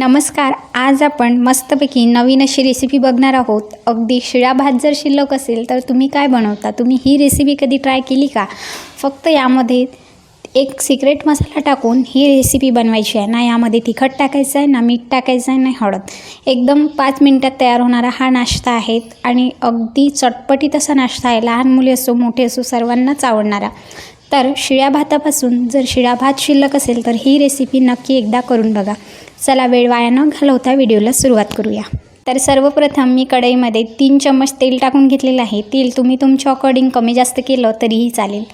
नमस्कार आज आपण मस्तपैकी नवीन अशी रेसिपी बघणार आहोत. अगदी शिळा भात जर शिल्लक असेल तर तुम्ही काय बनवता? तुम्ही ही रेसिपी कधी ट्राय केली का? फक्त यामध्ये एक सिक्रेट मसाला टाकून ही रेसिपी बनवायची आहे. ना यामध्ये तिखट टाकायचं आहे ना मीठ टाकायचं आहे ना हळद. एकदम पाच मिनटात तयार होणारा हा नाश्ता आहे आणि अगदी चटपटीत असा नाश्ता आहे. लहान मुले असो मोठे असो सर्वांनाच आवडणारा. तर शिळ्या भातापासून जर शिळा भात शिल्लक असेल तर ही रेसिपी नक्की एकदा करून बघा. चला वेळ वाया न घालवता व्हिडिओला सुरुवात करूया. तर सर्वप्रथम मी कढईमध्ये तीन चम्मच तेल टाकून घेतलेलं आहे. तेल तुम्ही तुमच्या अकॉर्डिंग कमी जास्त केलं तरीही चालेल.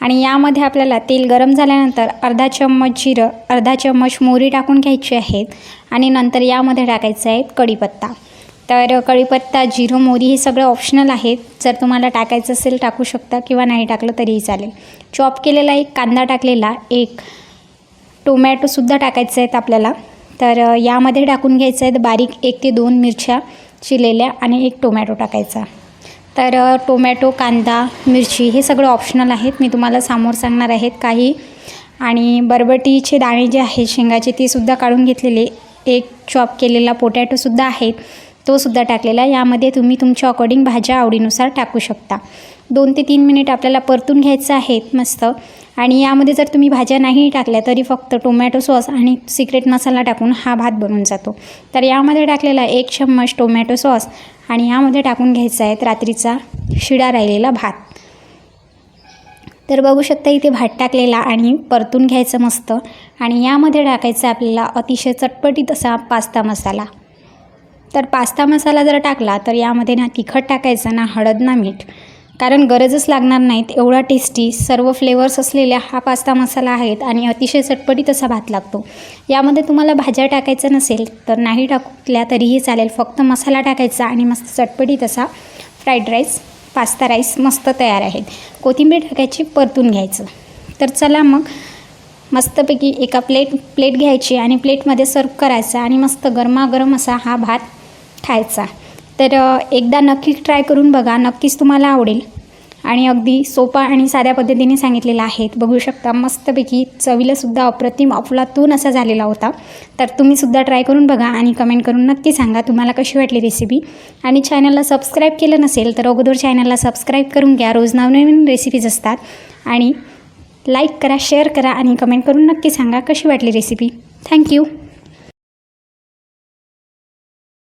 आणि यामध्ये आपल्याला तेल गरम झाल्यानंतर अर्धा चम्मच जिरं अर्धा चम्मच मोहरी टाकून घ्यायची आहेत. आणि नंतर यामध्ये टाकायचं आहे कढीपत्ता. तर कढीपत्ता जिरं मोरी हे सगळं ऑप्शनल आहेत. जर तुम्हाला टाकायचं असेल टाकू शकता. किंवा नाही टाकलं तरीही चालेल. चॉप केलेला एक कांदा टाकलेला. एक टोमॅटोसुद्धा टाकायचं आहेत आपल्याला. तर यामध्ये टाकून घ्यायचं आहे बारीक एक ते दोन मिरच्या चिरलेल्या आणि एक टोमॅटो टाकायचा. तर टोमॅटो कांदा मिरची हे सगळं ऑप्शनल आहेत. मी तुम्हाला समोर सांगणार आहेत काही. आणि बरबटीचे दाणे जे आहेत शेंगाचे ते सुद्धा काढून घेतलेले. एक चॉप केलेला पोटॅटोसुद्धा आहेत तोसुद्धा टाकलेला यामध्ये तुम्ही तुमच्या अकॉर्डिंग भाज्या आवडीनुसार टाकू शकता. दोन ते तीन मिनिट आपल्याला परतून घ्यायचं आहे. मस्त. आणि यामध्ये जर तुम्ही भाज्या नाही टाकल्या तरी फक्त टोमॅटो सॉस आणि सिक्रेट मसाला टाकून हा भात बनून जातो. तर यामध्ये टाकलेला एक चम्मच टोमॅटो सॉस आणि यामध्ये टाकून घ्यायचा आहे रात्रीचा शिडा राहिलेला भात. तर बघू शकता इथे भात टाकलेला आणि परतून घ्यायचं मस्त. आणि यामध्ये टाकायचं आपल्याला अतिशय चटपटीत असा पास्ता मसाला. तर पास्ता मसाला जर टाकला तर यामध्ये ना तिखट टाकायचं ना हळद ना मीठ. कारण गरजच लागणार नाहीत एवढा टेस्टी सर्व फ्लेवर्स असलेला हा पास्ता मसाला आहेत आणि अतिशय चटपटीत असा भात लागतो. यामध्ये तुम्हाला भाज्या टाकायचं नसेल तर नाही टाकल्या तरीही चालेल. फक्त मसाला टाकायचा आणि मस्त चटपटीत असा फ्राईड राईस पास्ता राईस मस्त तयार आहेत कोथिंबीर टाकायची परतून घ्यायचं. तर चला मग मस्तपैकी एका प्लेट प्लेट घ्यायची आणि प्लेटमध्ये सर्व करायचा आणि मस्त गरमागरम असा हा भात खायचा. तर एकदा नक्की ट्राय करून बघा. नक्कीच तुम्हाला आवडेल. आणि अगदी सोपा आणि साध्या पद्धतीने सांगितलेला आहे. बघू शकता मस्तपैकी चवीलासुद्धा अप्रतिम अफलातून असा झालेला होता. तर तुम्हीसुद्धा ट्राय करून बघा आणि कमेंट करून नक्की सांगा तुम्हाला कशी वाटली रेसिपी आणि चॅनलला सबस्क्राईब केलं नसेल तर अगोदर चॅनलला सबस्क्राईब करून घ्या. रोज नवनवीन रेसिपीज असतात. आणि लाईक करा शेअर करा आणि कमेंट करून नक्की सांगा कशी वाटली रेसिपी थँक्यू